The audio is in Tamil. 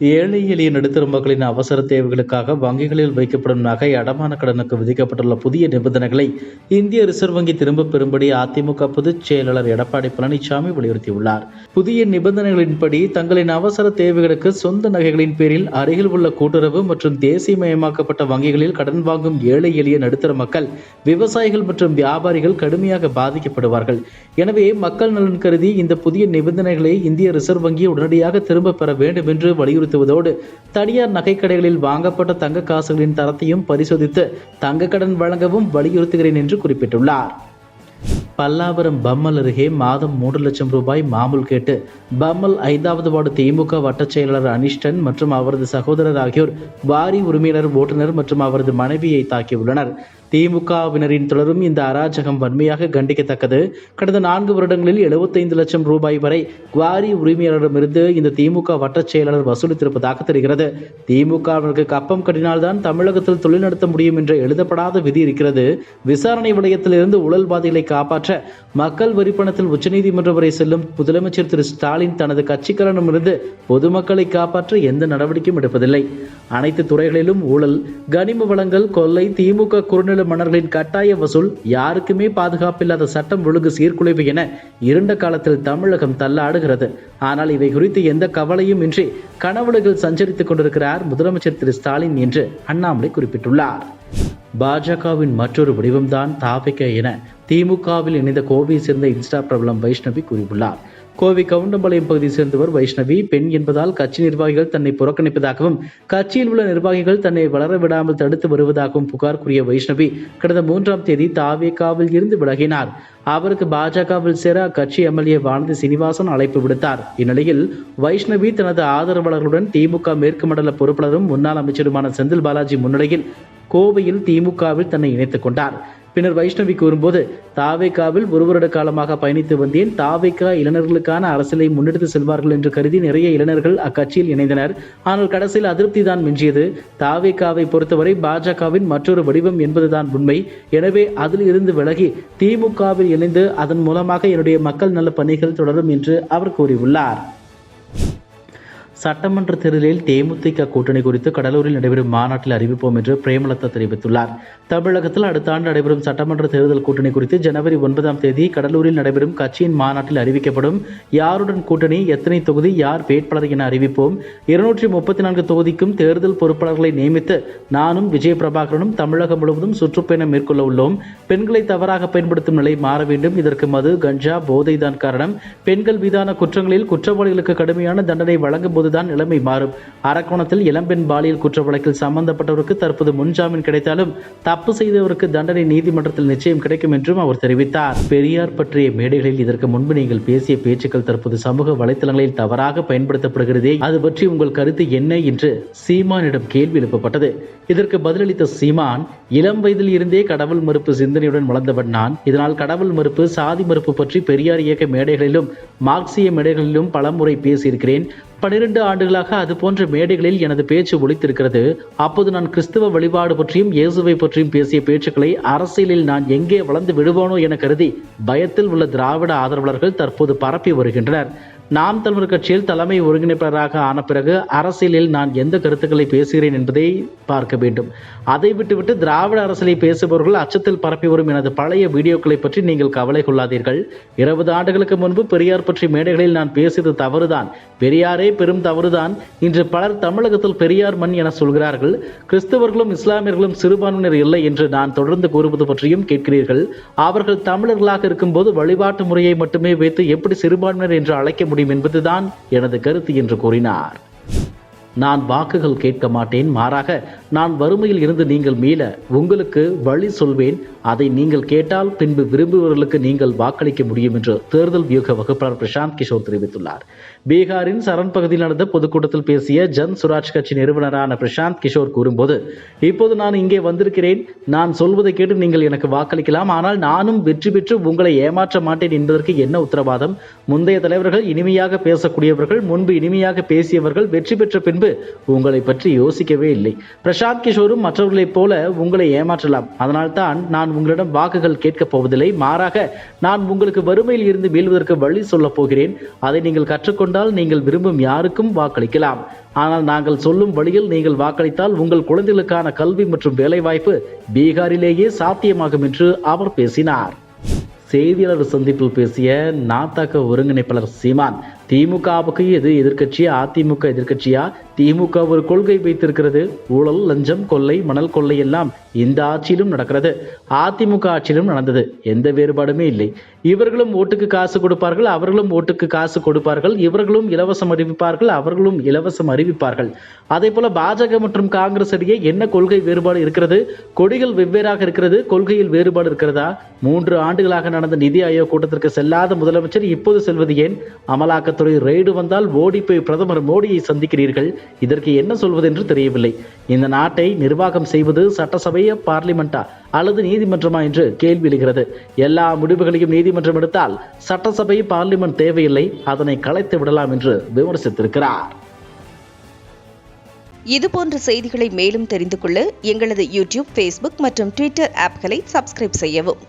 ஏழை எளிய நடுத்தர மக்களின் அவசர தேவைகளுக்காக வங்கிகளில் வைக்கப்படும் நகை அடமான கடனுக்கு விதிக்கப்பட்டுள்ள புதிய நிபந்தனைகளை இந்திய ரிசர்வ் வங்கி திரும்பப் பெறும்படி அதிமுக பொதுச் செயலாளர் எடப்பாடி பழனிசாமி வலியுறுத்தியுள்ளார். புதிய நிபந்தனைகளின்படி தங்களின் அவசர தேவைகளுக்கு சொந்த நகைகளின் பேரில் அருகில் உள்ள கூட்டுறவு மற்றும் தேசியமயமாக்கப்பட்ட வங்கிகளில் கடன் வாங்கும் ஏழை எளிய நடுத்தர மக்கள் விவசாயிகள் மற்றும் வியாபாரிகள் கடுமையாக பாதிக்கப்படுவார்கள். எனவே மக்கள் நலன் கருதி இந்த புதிய நிபந்தனைகளை இந்திய ரிசர்வ் வங்கி உடனடியாக திரும்பப் பெற வேண்டும் என்று வலியுறுத்தி வலியுறுத்துவதோடு தனியார் நகைக்கடைகளில் வாங்கப்பட்ட தங்க காசுகளின் தரத்தையும் பரிசோதித்து தங்க கடன் வழங்கவும் வலியுறுத்துகிறேன் என்று குறிப்பிட்டுள்ளார். பல்லாவரம் பம்மல் அருகே மாதம் மூன்று லட்சம் ரூபாய் மாமூல் கேட்டு பம்மல் ஐந்தாவது வார்டு திமுக வட்டச் செயலாளர் அனிஷ்டன் மற்றும் அவரது சகோதரர் ஆகியோர் வாரி உரிமையினர் ஓட்டுநர் மற்றும் அவரது மனைவியை தாக்கியுள்ளனர். திமுகவினரின் தொடரும் இந்த அராஜகம் வன்மையாக கண்டிக்கத்தக்கது. கடந்த நான்கு வருடங்களில் 75 லட்சம் ரூபாய் வரை குவாரி உரிமையாளரிடமிருந்து இந்த திமுக வட்டச் செயலாளர் வசூலித்திருப்பதாக தெரிகிறது. திமுகவினருக்கு கப்பம் கட்டினால்தான் தமிழகத்தில் தொழில் நடத்த முடியும் என்ற எழுதப்படாத விதி இருக்கிறது. விசாரணை வளையத்திலிருந்து ஊழல்வாதிகளை காப்பாற்ற மக்கள் வரிப்பணத்தில் உச்சநீதிமன்றம் வரை செல்லும் முதலமைச்சர் திரு ஸ்டாலின் தனது கட்சிக்காரனிடமிருந்து பொதுமக்களை காப்பாற்ற எந்த நடவடிக்கையும் எடுப்பதில்லை. அனைத்து துறைகளிலும் ஊழல் கனிம வளங்கள் கொள்ளை திமுக குறுநில மன்னர்களின் கட்டாய வசூல் யாருக்குமே பாதுகாப்பில்லாத சட்டம் ஒழுங்கு சீர்குலைவு என இருண்ட காலத்தில் தமிழகம் தள்ளாடுகிறது. ஆனால் இவை குறித்து எந்த கவலையும் இன்றி கனவுலகில் சஞ்சரித்துக் கொண்டிருக்கிறார் முதலமைச்சர் திரு ஸ்டாலின் என்று அண்ணாமலை குறிப்பிட்டுள்ளார். பாஜகவின் மற்றொரு வடிவம்தான் தாபிக என திமுகவில் இணைந்த கோவையை சேர்ந்த இன்ஸ்டா பிரபலம் வைஷ்ணவி கூறியுள்ளார். கோவை கவுண்டம்பாளையம் பகுதியை சேர்ந்தவர் வைஷ்ணவி. பெண் என்பதால் கட்சி நிர்வாகிகள் தன்னை புறக்கணிப்பதாகவும் கட்சியில் உள்ள நிர்வாகிகள் தன்னை வளர விடாமல் தடுத்து வருவதாகவும் புகார் கூறிய வைஷ்ணவி கடந்த மூன்றாம் தேதி தாவேகாவில் இருந்து விலகினார். அவருக்கு பாஜகவில் சேர அக்கட்சி எம்எல்ஏ வானதி சீனிவாசன் அழைப்பு விடுத்தார். இந்நிலையில் வைஷ்ணவி தனது ஆதரவாளர்களுடன் திமுக மேற்கு மண்டல பொறுப்பாளரும் முன்னாள் அமைச்சருமான செந்தில் பாலாஜி முன்னிலையில் கோவையில் திமுகவில் தன்னை இணைத்துக் கொண்டார். பின்னர் வைஷ்ணவி கூறும்போது தாவேக்காவில் ஒரு வருட காலமாக பயணித்து வந்தேன். தாவேக்கா இளைஞர்களுக்கான அரசியலை முன்னெடுத்து செல்வார்கள் என்று கருதி நிறைய இளைஞர்கள் அக்கட்சியில் இணைந்தனர். ஆனால் கடைசியில் அதிருப்தி தான் மிஞ்சியது. தாவேக்காவை பொறுத்தவரை பாஜகவின் மற்றொரு வடிவம் என்பதுதான் உண்மை. எனவே அதில் இருந்து விலகி திமுகவில் இணைந்து அதன் மூலமாக என்னுடைய மக்கள் நல பணிகள் தொடரும் என்று அவர் கூறியுள்ளார். சட்டமன்ற தேர்தலில் தேமுதிக கூட்டணி குறித்து கடலூரில் நடைபெறும் மாநாட்டில் அறிவிப்போம் என்று பிரேமலதா தெரிவித்துள்ளார். தமிழகத்தில் அடுத்த ஆண்டு நடைபெறும் சட்டமன்ற தேர்தல் கூட்டணி குறித்து ஜனவரி ஒன்பதாம் தேதி கடலூரில் நடைபெறும் கட்சியின் மாநாட்டில் அறிவிக்கப்படும் யாருடன் கூட்டணி எத்தனை தொகுதி யார் வேட்பாளர் என அறிவிப்போம். இருநூற்றி முப்பத்தி நான்கு தொகுதிக்கும் தேர்தல் பொறுப்பாளர்களை நியமித்து நானும் விஜய பிரபாகரனும் தமிழகம் முழுவதும் சுற்றுப்பயணம் மேற்கொள்ள உள்ளோம். பெண்களை தவறாக பயன்படுத்தும் நிலை மாற வேண்டும். இதற்கு மது கஞ்சா போதைதான் காரணம். பெண்கள் மீதான குற்றங்களில் குற்றவாளிகளுக்கு கடுமையான தண்டனை வழங்கும் போது அப்போதுதான் நிலைமை மாறும். அரக்கோணத்தில் இளம்பெண் பாலியல் குற்ற வழக்கில் சம்பந்தப்பட்டவருக்கு தற்போது முன்ஜாமீன் கிடைத்தாலும் தப்பு செய்தவருக்கு தண்டனை நீதிமன்றத்தில் நிச்சயம் கிடைக்கும் என்றும் அவர் தெரிவித்தார். பெரியார் பற்றிய மேடைகளில் இதற்கு முன்பு நீங்கள் பேசிய பேச்சுக்கள் தற்போது சமூக வலைதளங்களில் தவறாக பயன்படுத்தப்படுகிறதே அது பற்றி உங்கள் கருத்து என்ன என்று சீமானிடம் கேள்வி எழுப்பப்பட்டது. இதற்கு பதிலளித்த சீமான் இளம் வயதில் இருந்தே கடவுள் மறுப்பு சிந்தனையுடன் வளர்ந்தவன் நான். இதனால் கடவுள் மறுப்பு சாதி மறுப்பு பற்றி பெரியார் இயக்க மேடைகளிலும் மார்க்சிய மேடைகளிலும் பலமுறை பேசியிருக்கிறேன். பனிரெண்டு ஆண்டுகளாக அது போன்ற மேடைகளில் எனது பேச்சு ஒழித்திருக்கிறது அப்போது நான் கிறிஸ்துவ வழிபாடு பற்றியும் இயேசுவை பற்றியும் பேசிய பேச்சுக்களை அரசியலில் நான் எங்கே வளர்ந்து விடுவானோ என கருதி பயத்தில் உள்ள திராவிட ஆதரவாளர்கள் தற்போது பரப்பி வருகின்றனர். நாம் தமிழர் கட்சியில் தலைமை ஒருங்கிணைப்பாளராக ஆன பிறகு அரசியலில் நான் எந்த கருத்துக்களை பேசுகிறேன் என்பதை பார்க்க வேண்டும். அதை விட்டுவிட்டு திராவிட அரசியலை பேசுபவர்கள் அச்சத்தில் பரப்பி வரும் எனது பழைய வீடியோக்களை பற்றி நீங்கள் கவலை கொள்ளாதீர்கள். இருபது ஆண்டுகளுக்கு முன்பு பெரியார் பற்றி மேடைகளில் நான் பேசியது தவறுதான். பெரியாரே பெரும் தவறுதான். இன்று பலர் தமிழகத்தில் பெரியார் மண் என சொல்கிறார்கள். கிறிஸ்தவர்களும் இஸ்லாமியர்களும் சிறுபான்மையினர் இல்லை என்று நான் தொடர்ந்து கூறுவது பற்றியும் கேட்கிறீர்கள். அவர்கள் தமிழர்களாக இருக்கும்போது வழிபாட்டு முறையை மட்டுமே வைத்து எப்படி சிறுபான்மையினர் என்று அழைக்க முடியும்? என்பதுதான் எனது கருத்து என்று கூறினார். நான் வாக்குகள் கேட்க மாட்டேன் மாறாக நான் வறுமையில் இருந்து நீங்கள் மீள உங்களுக்கு வழி சொல்வேன் அதை நீங்கள் கேட்டால் பின்பு விரும்புபவர்களுக்கு நீங்கள் வாக்களிக்க முடியும் என்று தேர்தல் வியூக வகுப்பாளர் பிரசாந்த் கிஷோர் தெரிவித்துள்ளார். பீகாரின் சரண் பகுதியில் நடந்த பொதுக்கூட்டத்தில் பேசிய ஜன் சுராஜ் கட்சி நிறுவனரான பிரசாந்த் கிஷோர் கூறும்போது இப்போது நான் இங்கே வந்திருக்கிறேன். நான் சொல்வதை கேட்டு நீங்கள் எனக்கு வாக்களிக்கலாம். ஆனால் நானும் வெற்றி பெற்று உங்களை ஏமாற்ற மாட்டேன் என்பதற்கு என்ன உத்தரவாதம்? முந்தைய தலைவர்கள் இனிமையாக பேசக்கூடியவர்கள் முன்பு இனிமையாக பேசியவர்கள் வெற்றி பெற்ற பின்பு உங்களை பற்றி யோசிக்கவே இல்லை. பிரசாந்த் கிஷோரும் மற்றவர்களைப் போல உங்களை ஏமாற்றலாம். அதனால்தான் நான் நான் உங்களிடம் வாக்குகள் கேட்கப் போவதில்லை. மாறாக நான் உங்களுக்கு வறுமையில் இருந்து மீள்வதற்கு வழி சொல்லப் போகிறேன். அதை நீங்கள் கற்றுக்கொண்டால் நீங்கள் விரும்பும் யாருக்கும் வாக்களிக்கலாம். ஆனால் நாங்கள் சொல்லும் வழியில் நீங்கள் வாக்களித்தால் உங்கள் குழந்தைகளுக்கான கல்வி மற்றும் வேலைவாய்ப்பு பீகாரிலேயே சாத்தியமாகும் என்று அவர் பேசினார். செய்தியாளர் சந்திப்பில் பேசிய நாத்தக ஒருங்கிணைப்பாளர் சீமான் திமுகவுக்கு எது எதிர்கட்சியா அதிமுக எதிர்கட்சியா திமுக ஒரு கொள்கை வைத்திருக்கிறது. ஊழல் லஞ்சம் கொள்ளை மணல் கொள்ளை எல்லாம் இந்த ஆட்சியிலும் நடக்கிறது. அதிமுக ஆட்சியிலும் நடந்தது. எந்த வேறுபாடுமே இல்லை. இவர்களும் ஓட்டுக்கு காசு கொடுப்பார்கள் அவர்களும் ஓட்டுக்கு காசு கொடுப்பார்கள். இவர்களும் இலவசம் அறிவிப்பார்கள் அவர்களும் இலவசம் அறிவிப்பார்கள். அதே போல பாஜக மற்றும் காங்கிரஸ் இடையே என்ன கொள்கை வேறுபாடு இருக்கிறது? கொடிகள் வெவ்வேறாக இருக்கிறது. கொள்கையில் வேறுபாடு இருக்கிறதா? மூன்று ஆண்டுகளாக நடந்த நிதி ஆயோக் கூட்டத்திற்கு செல்லாத முதலமைச்சர் இப்போது செல்வது ஏன்? காவல்துறை ரெய்டு வந்தால் ஓடி போய் பிரதமர் மோடியை சந்திக்கிறீர்கள். இதற்கு என்ன சொல்வதென்று தெரியவில்லை. இந்த நாட்டை நிர்வாகம் செய்வது சட்டசபையா பார்லிமெண்டா அல்லது நீதிமன்றமா என்று கேள்வி எழுகிறது. எல்லா முடிவுகளையும் நீதிமன்றம் எடுத்தால் சட்டசபை பார்லிமெண்ட் தேவையில்லை. அதனை கலைத்து விடலாம் என்று விமர்சித்திருக்கிறார். இதுபோன்ற செய்திகளை மேலும் தெரிந்து கொள்ள எங்களது யூடியூப் ஃபேஸ்புக் மற்றும் ட்விட்டர் ஆப்களை சப்ஸ்கிரைப் செய்யவும்.